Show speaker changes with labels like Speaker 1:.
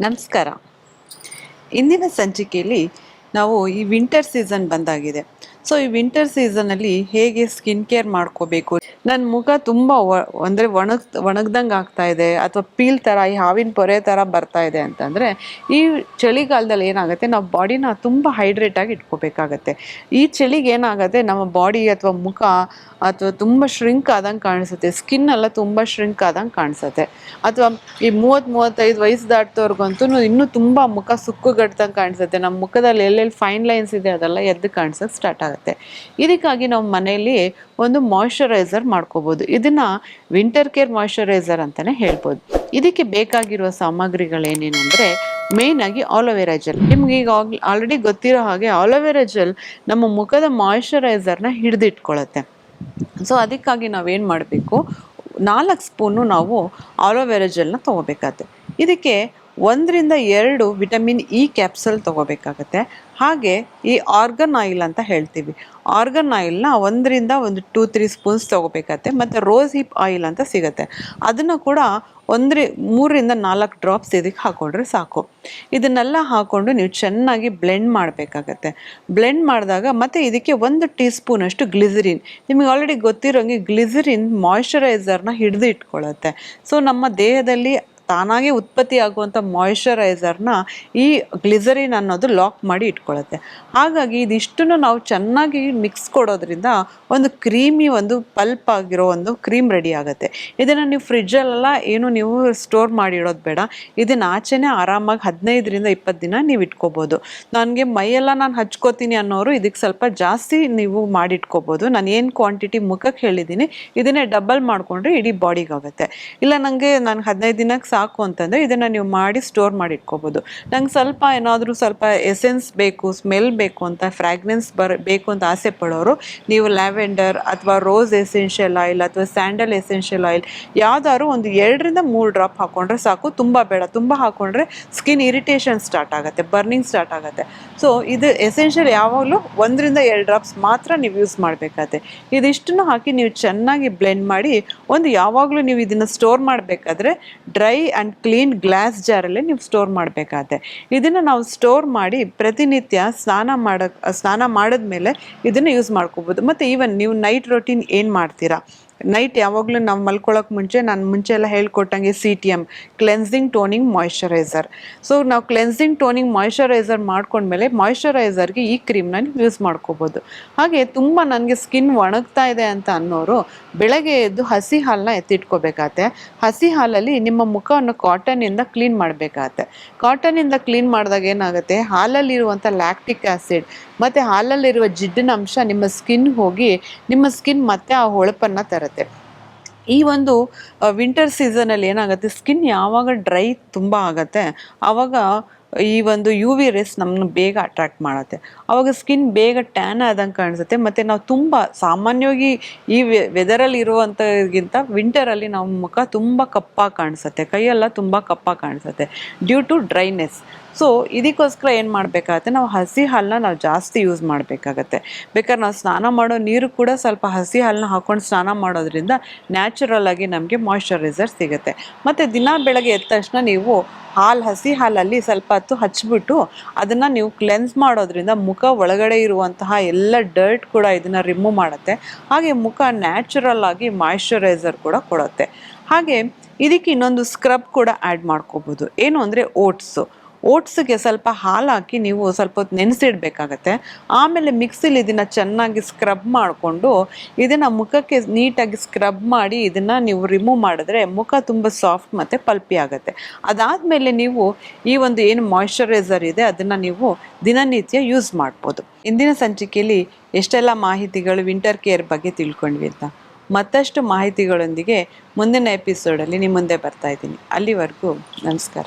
Speaker 1: ನಮಸ್ಕಾರ. ಇಂದಿನ ಸಂಚಿಕೆಯಲ್ಲಿ ನಾವು ಈ ವಿಂಟರ್ ಸೀಸನ್ ಬಂದಾಗಿದೆ. ಸೊ ಈ ವಿಂಟರ್ ಸೀಸನಲ್ಲಿ ಹೇಗೆ ಸ್ಕಿನ್ ಕೇರ್ ಮಾಡ್ಕೋಬೇಕು? ನನ್ನ ಮುಖ ತುಂಬ ಅಂದರೆ ಒಣಗ್, ಒಣಗ್ದಂಗೆ ಆಗ್ತಾ ಇದೆ, ಅಥವಾ ಪೀಲ್ ಥರ ಈ ಹಾವಿನ ಪೊರೆ ಥರ ಬರ್ತಾ ಇದೆ ಅಂತಂದರೆ, ಈ ಚಳಿಗಾಲದಲ್ಲಿ ಏನಾಗುತ್ತೆ, ನಾವು ಬಾಡಿನ ತುಂಬ ಹೈಡ್ರೇಟಾಗಿ ಇಟ್ಕೋಬೇಕಾಗತ್ತೆ. ಈ ಚಳಿಗೆ ಏನಾಗುತ್ತೆ, ನಮ್ಮ ಬಾಡಿ ಅಥವಾ ಮುಖ ಅಥವಾ ತುಂಬ ಶ್ರಿಂಕ್ ಆದಂಗೆ ಕಾಣಿಸುತ್ತೆ, ಸ್ಕಿನ್ ಎಲ್ಲ ತುಂಬ ಶ್ರಿಂಕ್ ಆದಂಗೆ ಕಾಣಿಸುತ್ತೆ. ಅಥವಾ ಈ ಮೂವತ್ತು, ಮೂವತ್ತೈದು ವಯಸ್ಸು ದಾಟ್ತವ್ರಿಗಂತೂ ಇನ್ನೂ ತುಂಬ ಮುಖ ಸುಕ್ಕುಗಟ್ಟದಂಗೆ ಕಾಣಿಸುತ್ತೆ. ನಮ್ಮ ಮುಖದಲ್ಲಿ ಎಲ್ಲೆಲ್ಲಿ ಫೈನ್ ಲೈನ್ಸ್ ಇದೆ, ಅದೆಲ್ಲ ಎದ್ದು ಕಾಣಿಸೋಕೆ ಸ್ಟಾರ್ಟ್ ಆಗುತ್ತೆ. ಇದಕ್ಕಾಗಿ ನಾವು ಮನೆಯಲ್ಲಿ ಒಂದು ಮಾಯ್ಶ್ಚರೈಸರ್ ಮಾಡ್ಕೋಬೋದು. ಇದನ್ನ ವಿಂಟರ್ ಕೇರ್ ಮಾಯಿಶ್ಚರೈಸರ್ ಅಂತಲೇ ಹೇಳ್ಬೋದು. ಇದಕ್ಕೆ ಬೇಕಾಗಿರುವ ಸಾಮಗ್ರಿಗಳೇನೇನು ಮೇನ್ ಆಗಿ ಆಲೋವೆರಾ ಜೆಲ್ ನಿಮ್ಗೆ ಈಗ ಆಲ್ರೆಡಿ ಗೊತ್ತಿರೋ ಹಾಗೆ ಆಲೋವೆರಾ ಜೆಲ್ ನಮ್ಮ ಮುಖದ ಮಾಯಿಶ್ಚರೈಸರ್ನ ಹಿಡಿದಿಟ್ಕೊಳತ್ತೆ. ಸೊ ಅದಕ್ಕಾಗಿ ನಾವೇನು ಮಾಡಬೇಕು? ನಾಲ್ಕು ಸ್ಪೂನು ನಾವು ಆಲೋವೆರಾ ಜೆಲ್ನ ತೊಗೋಬೇಕಾಗತ್ತೆ. ಇದಕ್ಕೆ ಒಂದರಿಂದ ಎರಡು ವಿಟಮಿನ್ ಇ ಕ್ಯಾಪ್ಸಲ್ ತೊಗೋಬೇಕಾಗತ್ತೆ. ಹಾಗೆ ಈ ಆರ್ಗನ್ ಆಯಿಲ್ ಅಂತ ಹೇಳ್ತೀವಿ. ಆರ್ಗನ್ ಆಯಿಲ್ನ ಒಂದರಿಂದ ಒಂದು ಟೂ, ತ್ರೀ ಸ್ಪೂನ್ಸ್ ತೊಗೋಬೇಕಾಗತ್ತೆ. ಮತ್ತು ರೋಸ್ ಹಿಪ್ ಆಯಿಲ್ ಅಂತ ಸಿಗುತ್ತೆ. ಅದನ್ನು ಕೂಡ ಒಂದ್ರಿ, ಮೂರರಿಂದ ನಾಲ್ಕು ಡ್ರಾಪ್ಸ್ ಇದಕ್ಕೆ ಹಾಕೊಂಡ್ರೆ ಸಾಕು. ಇದನ್ನೆಲ್ಲ ಹಾಕ್ಕೊಂಡು ನೀವು ಚೆನ್ನಾಗಿ ಬ್ಲೆಂಡ್ ಮಾಡಬೇಕಾಗತ್ತೆ. ಬ್ಲೆಂಡ್ ಮಾಡಿದಾಗ ಮತ್ತು ಇದಕ್ಕೆ ಒಂದು ಟೀ ಸ್ಪೂನಷ್ಟು ಗ್ಲಿಸರಿನ್. ನಿಮಗೆ ಆಲ್ರೆಡಿ ಗೊತ್ತಿರೋಂಗೆ ಗ್ಲಿಸರಿನ್ ಮಾಯ್ಶ್ಚರೈಸರ್ನ ಹಿಡಿದು ಇಟ್ಕೊಳ್ಳುತ್ತೆ. ಸೊ, ನಮ್ಮ ದೇಹದಲ್ಲಿ ತಾನಾಗೆ ಉತ್ಪತ್ತಿ ಆಗುವಂಥ ಮಾಯಿಶ್ಚರೈಸರ್ನ ಈ ಗ್ಲಿಸರಿನ್ ಅನ್ನೋದು ಲಾಕ್ ಮಾಡಿ ಇಟ್ಕೊಳ್ಳುತ್ತೆ ಹಾಗಾಗಿ ಇದಿಷ್ಟನ್ನು ನಾವು ಚೆನ್ನಾಗಿ ಮಿಕ್ಸ್ ಕೊಡೋದ್ರಿಂದ ಒಂದು ಕ್ರೀಮಿ ಒಂದು ಪಲ್ಪ್ ಆಗಿರೋ ಒಂದು ಕ್ರೀಮ್ ರೆಡಿ ಆಗುತ್ತೆ. ಇದನ್ನು ನೀವು ಫ್ರಿಜ್ಜಲ್ಲೆಲ್ಲ ಏನು ನೀವು ಸ್ಟೋರ್ ಮಾಡಿಡೋದು ಬೇಡ. ಇದನ್ನು ಆಚೆನೇ ಆರಾಮಾಗಿ ಹದಿನೈದರಿಂದ ಇಪ್ಪತ್ತು ದಿನ ನೀವು ಇಟ್ಕೋಬೋದು. ನನಗೆ ಮೈಯೆಲ್ಲ ನಾನು ಹಚ್ಕೋತೀನಿ ಅನ್ನೋರು ಇದಕ್ಕೆ ಸ್ವಲ್ಪ ಜಾಸ್ತಿ ನೀವು ಮಾಡಿಟ್ಕೋಬೋದು ನಾನು ಏನು ಕ್ವಾಂಟಿಟಿ ಮುಖಕ್ಕೆ ಹೇಳಿದ್ದೀನಿ ಇದನ್ನೇ ಡಬಲ್ ಮಾಡಿಕೊಂಡ್ರೆ ಇಡೀ ಬಾಡಿಗಾಗುತ್ತೆ ಇಲ್ಲ ನನಗೆ ನಾನು ಹದಿನೈದು ದಿನಕ್ಕೆ ಸಾಕು ಅಂತಂದರೆ ಇದನ್ನು ನೀವು ಮಾಡಿ ಸ್ಟೋರ್ ಮಾಡಿ ಇಟ್ಕೋಬೋದು. ನಂಗೆ ಸ್ವಲ್ಪ ಏನಾದರೂ ಸ್ವಲ್ಪ ಎಸೆನ್ಸ್ ಬೇಕು ಸ್ಮೆಲ್ ಬೇಕು ಅಂತ ಫ್ರಾಗ್ರೆನ್ಸ್ ಬರ, ಬೇಕು ಅಂತ ಆಸೆ ಪಡೋರು, ನೀವು ಲ್ಯಾವೆಂಡರ್ ಅಥವಾ ರೋಸ್ ಎಸೆನ್ಷಿಯಲ್ ಆಯಿಲ್ ಅಥವಾ ಸ್ಯಾಂಡಲ್ ಎಸೆನ್ಷಿಯಲ್ ಆಯಿಲ್ ಯಾವ್ದಾದ್ರು ಒಂದು ಎರಡರಿಂದ ಮೂರು ಡ್ರಾಪ್ ಹಾಕೊಂಡ್ರೆ ಸಾಕು. ತುಂಬ ಬೇಡ. ತುಂಬ ಹಾಕೊಂಡ್ರೆ ಸ್ಕಿನ್ ಇರಿಟೇಷನ್ ಸ್ಟಾರ್ಟ್ ಆಗುತ್ತೆ ಬರ್ನಿಂಗ್ ಸ್ಟಾರ್ಟ್ ಆಗುತ್ತೆ. ಸೊ ಇದು ಎಸೆನ್ಷಿಯಲ್ ಯಾವಾಗಲೂ ಒಂದರಿಂದ ಎರಡು ಡ್ರಾಪ್ಸ್ ಮಾತ್ರ ನೀವು ಯೂಸ್ ಮಾಡಬೇಕಾಗತ್ತೆ ಇದಿಷ್ಟನ್ನು ಹಾಕಿ ನೀವು ಚೆನ್ನಾಗಿ ಬ್ಲೆಂಡ್ ಮಾಡಿ, ಒಂದು ಯಾವಾಗಲೂ ನೀವು ಇದನ್ನು ಸ್ಟೋರ್ ಮಾಡಬೇಕಾದ್ರೆ ಡ್ರೈ ಆ್ಯಂಡ್ ಕ್ಲೀನ್ ಗ್ಲಾಸ್ ಜಾರಲ್ಲಿ ನೀವು ಸ್ಟೋರ್ ಮಾಡಬೇಕಾಗತ್ತೆ. ಇದನ್ನು ನಾವು ಸ್ಟೋರ್ ಮಾಡಿ ಪ್ರತಿನಿತ್ಯ ಸ್ನಾನ ಮಾಡೋ ಸ್ನಾನ ಮಾಡಿದ್ಮೇಲೆ ಇದನ್ನು ಯೂಸ್ ಮಾಡ್ಕೋಬೋದು. ಮತ್ತು ಈವನ್ ನೀವು ನೈಟ್ ರೊಟೀನ್ ಏನು ಮಾಡ್ತೀರಾ? ನೈಟ್ ಯಾವಾಗಲೂ ನಾವು ಮಲ್ಕೊಳ್ಳೋಕೆ ಮುಂಚೆ ನಾನು ಮುಂಚೆ ಎಲ್ಲ ಹೇಳ್ಕೊಟ್ಟಂಗೆ C T M cleansing toning moisturiser so ನಾವು ಕ್ಲೆನ್ಸಿಂಗ್ ಟೋನಿಂಗ್ ಮಾಯ್ಶ್ಚರೈಸರ್ ಮಾಡ್ಕೊಂಡ್ಮೇಲೆ ಮಾಯ್ಶ್ಚರೈಸರ್ಗೆ ಈ ಕ್ರೀಮ್ನ ಯೂಸ್ ಮಾಡ್ಕೋಬೋದು. ಹಾಗೆ ತುಂಬ ನನಗೆ ಸ್ಕಿನ್ ಒಣಗ್ತಾ ಇದೆ ಅಂತ ಅನ್ನೋರು ಬೆಳಗ್ಗೆ ಎದ್ದು ಹಸಿ ಹಾಲನ್ನ ಎತ್ತಿಟ್ಕೋಬೇಕಾಗತ್ತೆ ಹಸಿ ಹಾಲಲ್ಲಿ ನಿಮ್ಮ ಮುಖವನ್ನು ಕಾಟನಿಂದ ಕ್ಲೀನ್ ಮಾಡಬೇಕಾಗತ್ತೆ ಕಾಟನಿಂದ ಕ್ಲೀನ್ ಮಾಡಿದಾಗ ಏನಾಗುತ್ತೆ? ಹಾಲಲ್ಲಿರುವಂಥ ಲ್ಯಾಕ್ಟಿಕ್ ಆ್ಯಸಿಡ್ ಮತ್ತು ಹಾಲಲ್ಲಿರುವ ಜಿಡ್ಡಿನ ಅಂಶ ನಿಮ್ಮ ಸ್ಕಿನ್ ಹೋಗಿ ನಿಮ್ಮ ಸ್ಕಿನ್ ಮತ್ತೆ ಆ ಹೊಳಪನ್ನು ತರುತ್ತೆ. ಈ ಒಂದು ವಿಂಟರ್ ಸೀಸನಲ್ಲಿ ಏನಾಗುತ್ತೆ ಸ್ಕಿನ್ ಯಾವಾಗ ಡ್ರೈ ತುಂಬ ಆಗುತ್ತೆ ಆವಾಗ ಈ ಒಂದು ಯು ವಿ ರೇಸ್ ನಮ್ಮನ್ನು ಬೇಗ ಅಟ್ರಾಕ್ಟ್ ಮಾಡುತ್ತೆ. ಆವಾಗ ಸ್ಕಿನ್ ಬೇಗ ಟ್ಯಾನ್ ಆದಂಗೆ ಕಾಣಿಸುತ್ತೆ, ಮತ್ತು ನಾವು ತುಂಬ ಸಾಮಾನ್ಯವಾಗಿ ಈ ವೆದರಲ್ಲಿ ಇರುವಂಥಗಿಂತ ವಿಂಟರಲ್ಲಿ ನಮ್ಮ ಮುಖ ತುಂಬ ಕಪ್ಪಾಗಿ ಕಾಣಿಸುತ್ತೆ, ಕೈಯೆಲ್ಲ ತುಂಬ ಕಪ್ಪಾಗಿ ಕಾಣಿಸುತ್ತೆ ಡ್ಯೂ ಟು ಡ್ರೈನೆಸ್ ಸೊ ಇದಕ್ಕೋಸ್ಕರ ಏನು ಮಾಡಬೇಕಾಗತ್ತೆ? ನಾವು ಹಸಿ ಹಾಲನ್ನ ನಾವು ಜಾಸ್ತಿ ಯೂಸ್ ಮಾಡಬೇಕಾಗತ್ತೆ. ಬೇಕಾದ್ರೆ ನಾವು ಸ್ನಾನ ಮಾಡೋ ನೀರು ಕೂಡ ಸ್ವಲ್ಪ ಹಸಿ ಹಾಲನ್ನ ಹಾಕ್ಕೊಂಡು ಸ್ನಾನ ಮಾಡೋದ್ರಿಂದ ನ್ಯಾಚುರಲ್ ಆಗಿ ನಮಗೆ ಮಾಯ್ಶ್ಚರೈಸರ್ ಸಿಗುತ್ತೆ. ಮತ್ತು ದಿನ ಬೆಳಗ್ಗೆ ಎದ್ದ ತಕ್ಷಣ ನೀವು ಹಾಲು, ಹಸಿ ಹಾಲಲ್ಲಿ ಸ್ವಲ್ಪ ಹೊತ್ತು ಹಚ್ಚಿಬಿಟ್ಟು ಅದನ್ನು ನೀವು ಕ್ಲೆನ್ಸ್ ಮಾಡೋದ್ರಿಂದ ಮುಖ ಒಳಗಡೆ ಇರುವಂತಹ ಎಲ್ಲ ಡರ್ಟ್ ಕೂಡ ಇದನ್ನು ರಿಮೂವ್ ಮಾಡುತ್ತೆ. ಹಾಗೆ ಮುಖ ನ್ಯಾಚುರಲ್ ಆಗಿ ಮಾಯ್ಶ್ಚರೈಸರ್ ಕೂಡ ಕೊಡುತ್ತೆ. ಹಾಗೆ ಇದಕ್ಕೆ ಇನ್ನೊಂದು ಸ್ಕ್ರಬ್ ಕೂಡ ಆ್ಯಡ್ ಮಾಡ್ಕೋಬೋದು. ಏನು ಅಂದರೆ ಓಟ್ಸು ಓಟ್ಸ್ಗೆ ಸ್ವಲ್ಪ ಹಾಲು ಹಾಕಿ ನೀವು ಸ್ವಲ್ಪ ಹೊತ್ತು ನೆನೆಸಿಡ್ಬೇಕಾಗತ್ತೆ. ಆಮೇಲೆ ಮಿಕ್ಸಿಲಿ ಇದನ್ನು ಚೆನ್ನಾಗಿ ಸ್ಕ್ರಬ್ ಮಾಡಿಕೊಂಡು ಇದನ್ನು ಮುಖಕ್ಕೆ ನೀಟಾಗಿ ಸ್ಕ್ರಬ್ ಮಾಡಿ ಇದನ್ನು ನೀವು ರಿಮೂವ್ ಮಾಡಿದ್ರೆ ಮುಖ ತುಂಬ ಸಾಫ್ಟ್ ಮತ್ತು ಪಲ್ಪಿ ಆಗುತ್ತೆ. ಅದಾದಮೇಲೆ ನೀವು ಈ ಒಂದು ಏನು ಮಾಯಿಶ್ಚರೈಸರ್ ಇದೆ, ಅದನ್ನು ನೀವು ದಿನನಿತ್ಯ ಯೂಸ್ ಮಾಡ್ಬೋದು. ಇಂದಿನ ಸಂಚಿಕೆಯಲ್ಲಿ ಎಷ್ಟೆಲ್ಲ ಮಾಹಿತಿಗಳು ವಿಂಟರ್ ಕೇರ್ ಬಗ್ಗೆ ತಿಳ್ಕೊಂಡ್ವಿ ಅಂತ. ಮತ್ತಷ್ಟು ಮಾಹಿತಿಗಳೊಂದಿಗೆ ಮುಂದಿನ ಎಪಿಸೋಡಲ್ಲಿ ನಿಮ್ಮ ಮುಂದೆ ಬರ್ತಾ ಇದ್ದೀನಿ. ಅಲ್ಲಿವರೆಗೂ ನಮಸ್ಕಾರ.